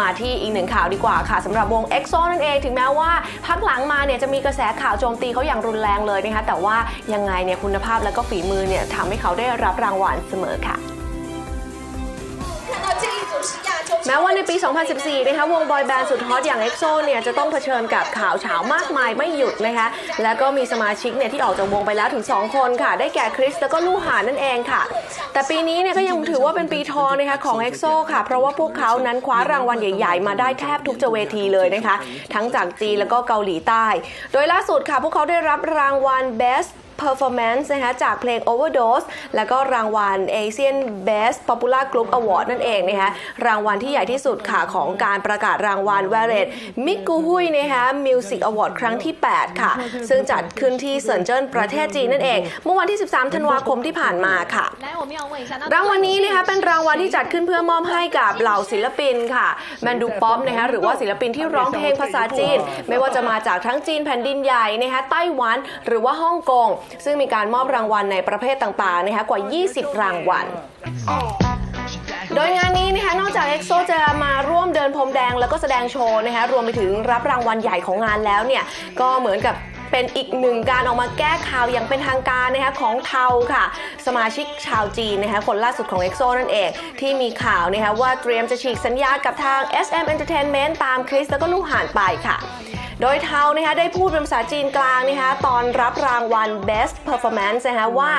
มาที่อีกหนึ่งข่าวดีกว่าค่ะสำหรับวง EXO นั่นเองถึงแม้ว่าพักหลังมาเนี่ยจะมีกระแสข่าวโจมตีเขาอย่างรุนแรงเลยนะคะแต่ว่ายังไงเนี่ยคุณภาพและก็ฝีมือเนี่ยทำให้เขาได้รับรางวัลเสมอค่ะ แม้ว่าในปี 2014 นะคะวงบอยแบนด์สุดฮอตอย่าง EXO เนี่ยจะต้องเผชิญกับข่าวเฉามากมายไม่หยุดนะคะแล้วก็มีสมาชิกเนี่ยที่ออกจากวงไปแล้วถึง 2 คนค่ะ ได้แก่คริสแล้วก็ลู่หานนั่นเองค่ะ แต่ปีนี้เนี่ยก็ยังถือว่าเป็นปีทองนะคะของ EXO ค่ะ เพราะว่าพวกเขานั้นคว้ารางวัลใหญ่ ๆ มาได้แทบทุกเวทีเลยนะคะ ทั้งจากจีนแล้วก็เกาหลีใต้ โดยล่าสุดค่ะพวกเขาได้รับรางวัล Best Performance นะคะจากเพลง Overdose แล้วก็รางวัล Asian Best Popular Group Award นั่นเองนะคะรางวัลที่ใหญ่ที่สุดค่ะของการประกาศรางวัล w a r r e t m i g u h u i นะคะ Music Award ครั้งที่ 8 ค่ะ ซึ่งจัดขึ้นที่เซินเจิ้นประเทศจีนนั่นเอง เมื่อวันที่ 13 ธันวาคมที่ผ่านมาค่ะ รางวัลนี้นะคะเป็นรางวัลที่จัดขึ้นเพื่อมอบให้กับเหล่าศิลปินค่ะแมนดูป๊อปนะคะหรือว่าศิลปินที่ร้องเพลงภาษาจีน ไม่ว่าจะมาจากทั้งจีนแผ่นดินใหญ่นะคะไต้หวันหรือว่าฮ่องกงซึ่งมีการมอบรางวัลในประเภทต่างๆนะคะกว่า 20 รางวัลโดยงานนี้นะคะนอกจาก EXO จะมาร่วมเดินพรมแดงแล้วก็แสดงโชว์นะคะรวมไปถึงรับรางวัลใหญ่ของงานแล้วเนี่ยก็เหมือนกับเป็นอีกหนึ่งการออกมาแก้ข่าวอย่างเป็นทางการนะคะของเทาค่ะ สมาชิกชาวจีนนะคะคนล่าสุดของ EXO นั่นเอง ที่มีข่าวนะคะว่าเตรียมจะฉีกสัญญากับทาง SM Entertainment ตามคริสแล้วก็ลูกห่านไปค่ะ โดยเทานะคะได้พูดเป็นภาษาจีนกลางนะคะตอนรับรางวัล Best Performance นะคะว่า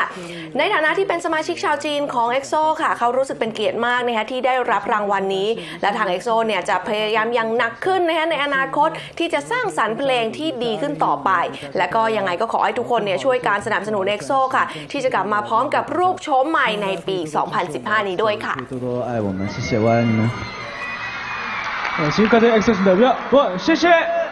ในฐานะที่เป็นสมาชิกชาวจีนของ EXO ค่ะ เขารู้สึกเป็นเกียรติมากนะคะที่ได้รับรางวัลนี้ และทาง EXO เนี่ยจะพยายามอย่างหนักขึ้นนะคะในอนาคตที่จะสร้างสรรค์เพลงที่ดีขึ้นต่อไป และก็ยังไงก็ขอให้ทุกคนเนี่ยช่วยการสนับสนุน EXO ค่ะ ที่จะกลับมาพร้อมกับรูปโฉมใหม่ในปี 2015 นี้ด้วยค่ะ 多多爱我们，谢谢，我爱你们。呃，请各队 X 代表，我谢谢。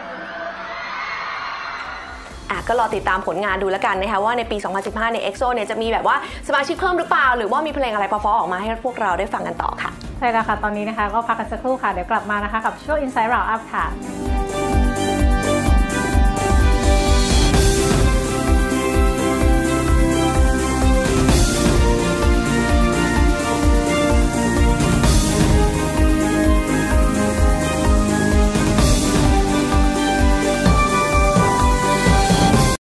อะก็รอติดตามผลงานดูแล้วกันนะคะว่าในปี 2015 ใน EXO เนี่ยจะมีแบบว่าสมาชิกเพิ่มหรือเปล่า หรือว่ามีเพลงอะไรพอๆออกมาให้พวกเราได้ฟังกันต่อค่ะ ใช่แล้วค่ะ ตอนนี้นะคะก็พักกันสักครู่ค่ะ เดี๋ยวกลับมานะคะกับช่วง Inside Round Up ค่ะ